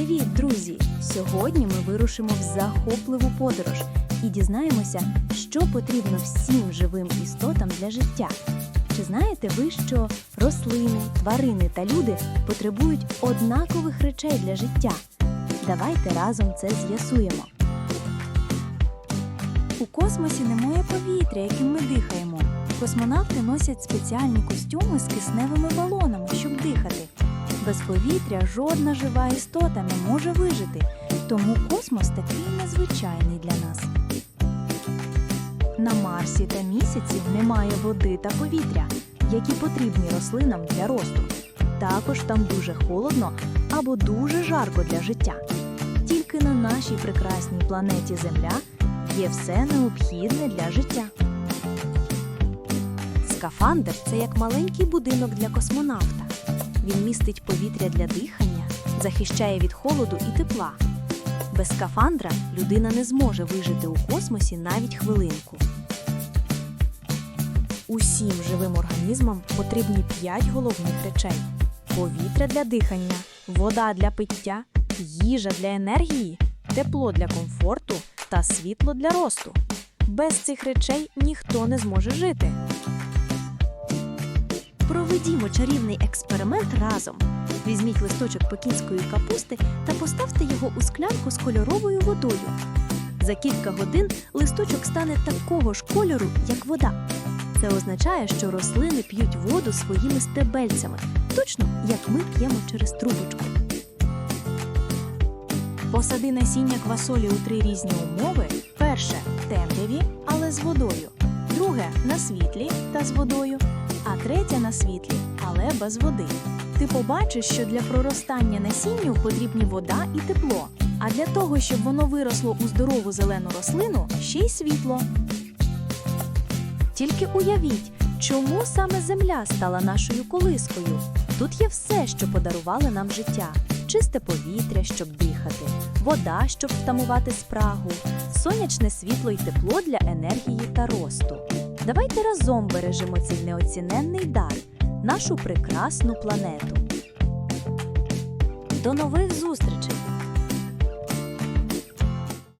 Привіт, друзі! Сьогодні ми вирушимо в захопливу подорож і дізнаємося, що потрібно всім живим істотам для життя. Чи знаєте ви, що рослини, тварини та люди потребують однакових речей для життя? Давайте разом це з'ясуємо. У космосі немає повітря, яким ми дихаємо. Космонавти носять спеціальні костюми з кисневими балонами, щоб дихати. Без повітря жодна жива істота не може вижити, тому космос такий незвичайний для нас. На Марсі та місяці немає води та повітря, які потрібні рослинам для росту. Також там дуже холодно або дуже жарко для життя. Тільки на нашій прекрасній планеті Земля є все необхідне для життя. Скафандр це як маленький будинок для космонавта. Він містить повітря для дихання, захищає від холоду і тепла. Без скафандра людина не зможе вижити у космосі навіть хвилинку. Усім живим організмам потрібні п'ять головних речей: повітря для дихання, вода для пиття, їжа для енергії, тепло для комфорту та світло для росту. Без цих речей ніхто не зможе жити. Проведімо чарівний експеримент разом. Візьміть листочок пекінської капусти та поставте його у склянку з кольоровою водою. За кілька годин листочок стане такого ж кольору, як вода. Це означає, що рослини п'ють воду своїми стебельцями, точно як ми п'ємо через трубочку. Посади насіння квасолі у три різні умови: перше темряві, але з водою, друге на світлі та з водою, а третє на світлі, але без води. Ти побачиш, що для проростання насінню потрібні вода і тепло. А для того, щоб воно виросло у здорову зелену рослину, ще й світло. Тільки уявіть, чому саме земля стала нашою колискою. Тут є все, що подарували нам життя: чисте повітря, щоб дихати, вода, щоб втамувати спрагу, сонячне світло й тепло для енергії та росту. Давайте разом бережемо цей неоціненний дар, нашу прекрасну планету. До нових зустрічей!